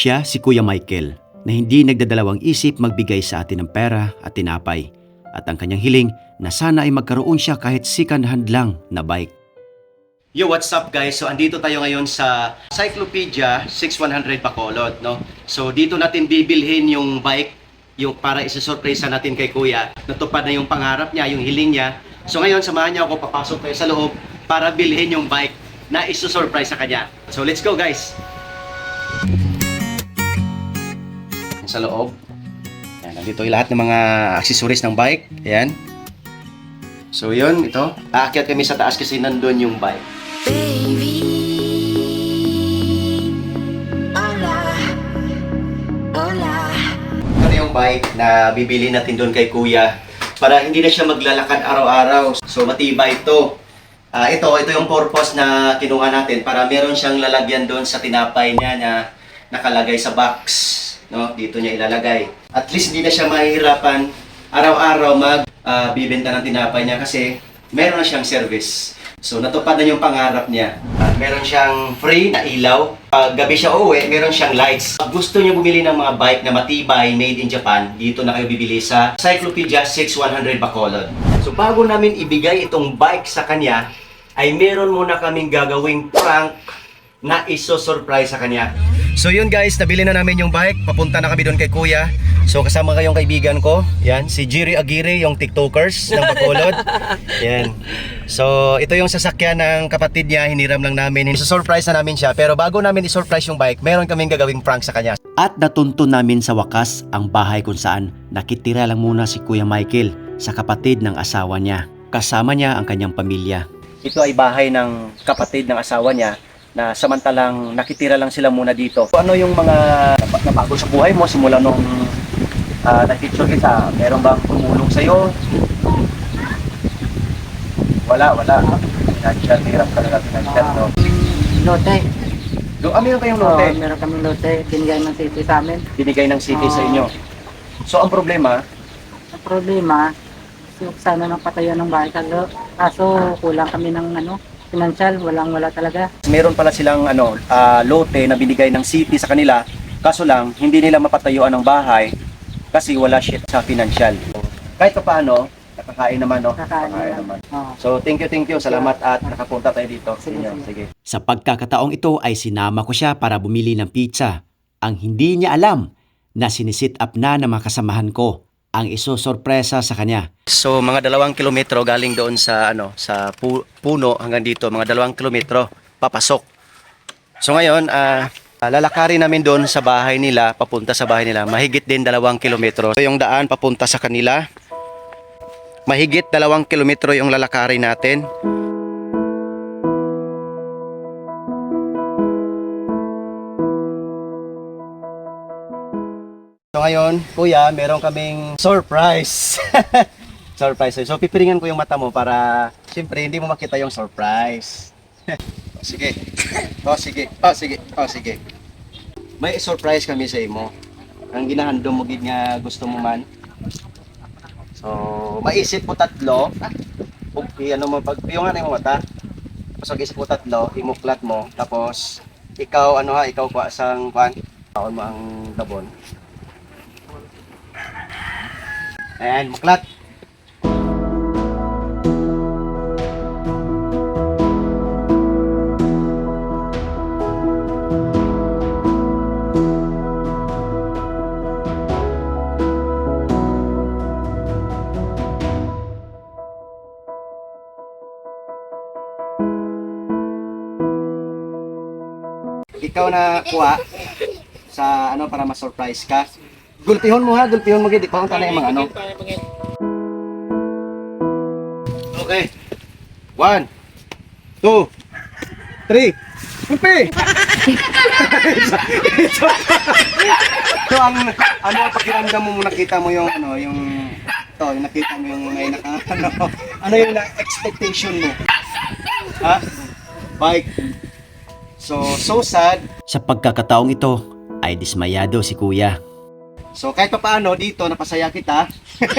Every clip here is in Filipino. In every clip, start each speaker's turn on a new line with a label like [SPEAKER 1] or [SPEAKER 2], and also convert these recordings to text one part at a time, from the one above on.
[SPEAKER 1] Siya si Kuya Michael na hindi nagdadalawang isip magbigay sa atin ng pera at tinapay at ang kanyang hiling na sana ay magkaroon siya kahit second hand lang na bike. Yo, what's up guys? So andito tayo ngayon sa Cyclopedia 6100 Bacolod, no? So dito natin bibilhin yung bike yung para isa-surprise natin kay Kuya. Natupad na yung pangarap niya, yung hiling niya. So ngayon samahan niyo ako papasok tayo sa loob para bilhin yung bike na isa-surprise sa kanya. So let's go guys. Sa loob. Yan, nandito yung lahat ng mga accessories ng bike. Ayan. So yun, ito. Aakyat kami sa taas kasi nandun yung bike.
[SPEAKER 2] Baby, hola, hola.
[SPEAKER 1] Ano yung bike na bibili natin doon kay Kuya para hindi na siya maglalakad araw-araw. So matibay ito. Ah, ito, ito yung purpose na kinuha natin para meron siyang lalagyan doon sa tinapay niya na nakalagay sa box. No? Dito niya ilalagay. At least hindi na siya mahihirapan araw-araw mag ah, bibenta ng tinapay niya kasi meron na siyang service. So natupad na yung pangarap niya. At meron siyang free na ilaw. Pag gabi siya uuwi, meron siyang lights. Pag gusto niyo bumili ng mga bike na matibay, made in Japan, dito na kayo bibili sa Cyclopedia 6100 Bacolod. So bago namin ibigay itong bike sa kanya, ay meron muna kaming gagawing prank na iso-surprise sa kanya. So yun guys, nabili na namin yung bike. Papunta na kami doon kay Kuya. So kasama kayong kaibigan ko. Yan, si Jiri Aguirre, yung TikTokers ng Bacolod. Yan. So ito yung sasakyan ng kapatid niya, hiniram lang namin. Iso-surprise na namin siya. Pero bago namin isurprise yung bike, meron kaming gagawing prank sa kanya. At natunto namin sa wakas ang bahay kung saan nakitira lang muna si Kuya Michael sa kapatid ng asawa niya. Kasama niya ang kanyang pamilya. Ito ay bahay ng kapatid ng asawa niya na samantalang nakitira lang sila muna dito. Ano yung mga nabago sa buhay mo simula nung uh, na-feature kita? Meron bang tumulong sa'yo? Wala, wala. Financial, hirap talaga financial, no?
[SPEAKER 3] Lote.
[SPEAKER 1] Do, ah, meron kayong
[SPEAKER 3] Oo,
[SPEAKER 1] lote?
[SPEAKER 3] meron kaming lote. Binigay ng city sa amin.
[SPEAKER 1] Binigay ng city sa
[SPEAKER 3] Oo.
[SPEAKER 1] inyo. So, ang problema,
[SPEAKER 3] Ang problema, so, sana nang patayo ng bahay kalo. Kaso kulang kami ng ano, financial. Walang wala talaga.
[SPEAKER 1] meron pala silang ano, ah, lote na binigay ng city sa kanila. Kaso lang, hindi nila mapatayuan ng bahay kasi wala shit sa financial. Kahit pa paano, nakakain naman, no?
[SPEAKER 3] Kakain
[SPEAKER 1] Nakakain
[SPEAKER 3] naman.
[SPEAKER 1] naman. So, thank you, thank you. Salamat at nakapunta tayo dito.
[SPEAKER 3] Sige,
[SPEAKER 1] Sige,
[SPEAKER 3] sige.
[SPEAKER 1] sige. Sa pagkakataong ito ay sinama ko siya para bumili ng pizza. Ang hindi niya alam na sinisit up na ng mga kasamahan ko ang isosorpresa sa kanya. So mga dalawang kilometro galing doon sa ano sa pu- puno hanggang dito mga dalawang kilometro papasok. So ngayon ah lalakarin namin doon sa bahay nila papunta sa bahay nila mahigit din dalawang kilometro. So yung daan papunta sa kanila mahigit dalawang kilometro yung lalakarin natin. Ngayon, kuya, meron kaming surprise. surprise. So pipiringan ko yung mata mo para siyempre hindi mo makita yung surprise. o, sige. O sige. O sige. O sige. May surprise kami sa imo. Ang ginahandom mo gid nga gusto mo man. So, maisip mo tatlo. Okay, ano mo pag yung ano mo mata. Tapos mag-isip mo tatlo, imuklat mo. Tapos ikaw ano ha, ikaw kwa sang kwan. Taon mo ang dabon. Ayan, muklat. Ikaw na kuha sa ano para ma-surprise ka. Gulpihon mo ha, gulpihon mo gid, pa na yung mga ano. Okay. One, two, three. Gulpi! so, ang ano ang pakiramdam mo mo nakita mo yung ano, yung to, yung nakita mo yung may naka ano, ano yung na expectation mo? Ha? Bike. So, so sad. Sa pagkakataong ito, ay dismayado si kuya. So kahit pa paano dito napasaya kita.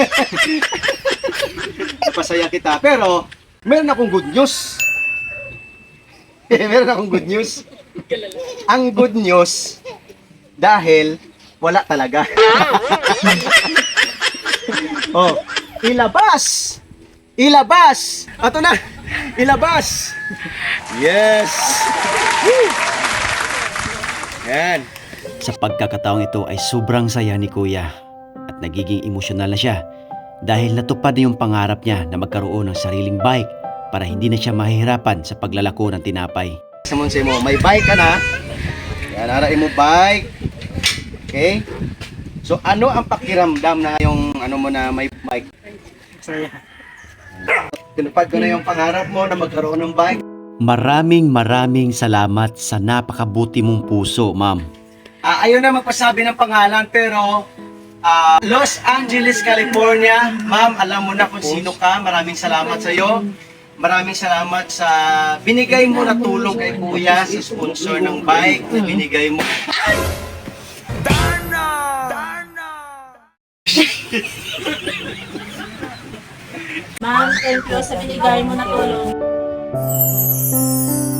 [SPEAKER 1] napasaya kita. Pero meron akong good news. meron akong good news. Ang good news, Dahil wala talaga. oh, ilabas! Ilabas! Ato na! Ilabas! Yes! Woo! Yan.
[SPEAKER 4] Sa pagkakataong ito ay sobrang saya ni Kuya at nagiging emosyonal na siya dahil natupad na yung pangarap niya na magkaroon ng sariling bike para hindi na siya mahihirapan sa paglalako ng tinapay.
[SPEAKER 1] Sa mo, may bike ka na. Yan, arain mo bike. Okay? So, ano ang pakiramdam na yung ano mo na may bike?
[SPEAKER 3] Saya.
[SPEAKER 1] Tinupad ko na yung pangarap mo na magkaroon ng bike.
[SPEAKER 4] Maraming maraming salamat sa napakabuti mong puso, ma'am.
[SPEAKER 1] Ah, ayaw na magpasabi ng pangalan pero ah, Los Angeles, California. Ma'am, alam mo na kung sino ka. Maraming salamat sa iyo. Maraming salamat sa binigay mo na tulong kay Kuya sa sponsor ng bike na binigay mo.
[SPEAKER 5] Ma'am, thank you sa binigay mo na tulong. oh